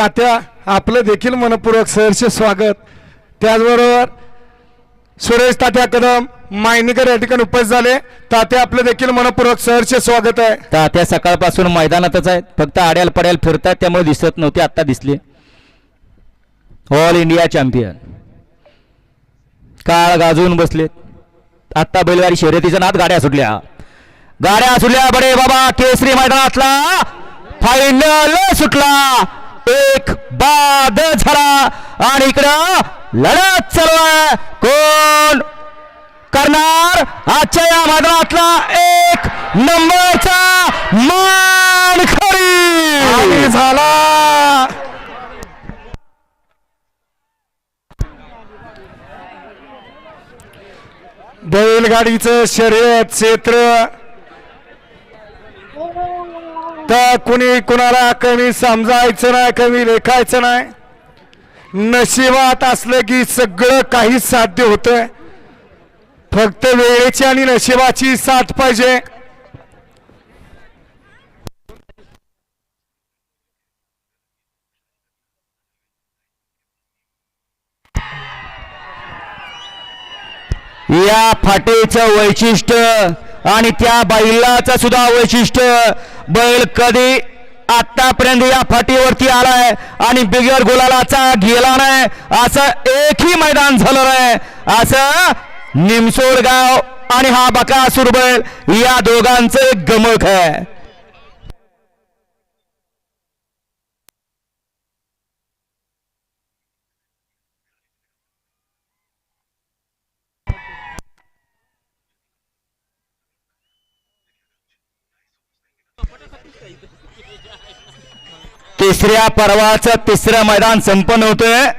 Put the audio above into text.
तात्या आपलं देखील मनपूर्वक सहर्ष स्वागत. त्याचबरोबर सुरेश तात्या कदम मायनीकर या ठिकाणी उपस्थित झाले. तात्या आपलं देखील मनपूर्वक सहर्ष स्वागत आहे. तात्या सकाळपासून मैदानातच आहेत. फक्त आड्याल पड्याल फिरतात त्यामुळे दिसत नव्हते आत्ता दिसले. ऑल इंडिया चॅम्पियन काळ गाजवून बसलेत. आत्ता बैलगाडी शर्यतीच्या नात गाड्या सुटल्या. गाड्या सुटल्या बडे बाबा केसरी मैदानातला फायनल सुटला. आणि इकडं लढत चालू आहे. कोण करणार? आजच्या या मैदानातला एक नंबरचा मान खरी झाला. बैलगाडीचं शर्यत क्षेत्र. तर कुणी कुणाला कमी समजायचं नाही कमी लेखायचं नाही. नशिबात असलं की सगळं काही साध्य होतं फक्त वेळेची आणि नशिबाची साथ पाहिजे. या फाटेचं वैशिष्ट्य आणि त्या बैलाचं सुद्धा वैशिष्ट्य बैल कधी आतापर्यंत या फाटीवरती आलाय आणि बिगर गुलालाचा गेला नाही. असं एकही मैदान झालं नाही. असं निमसोड गाव आणि हा बका बैल या दोघांचं एक गमक आहे. तिसऱ्या पर्वाचं तिसरं मैदान संपन्न होतंय.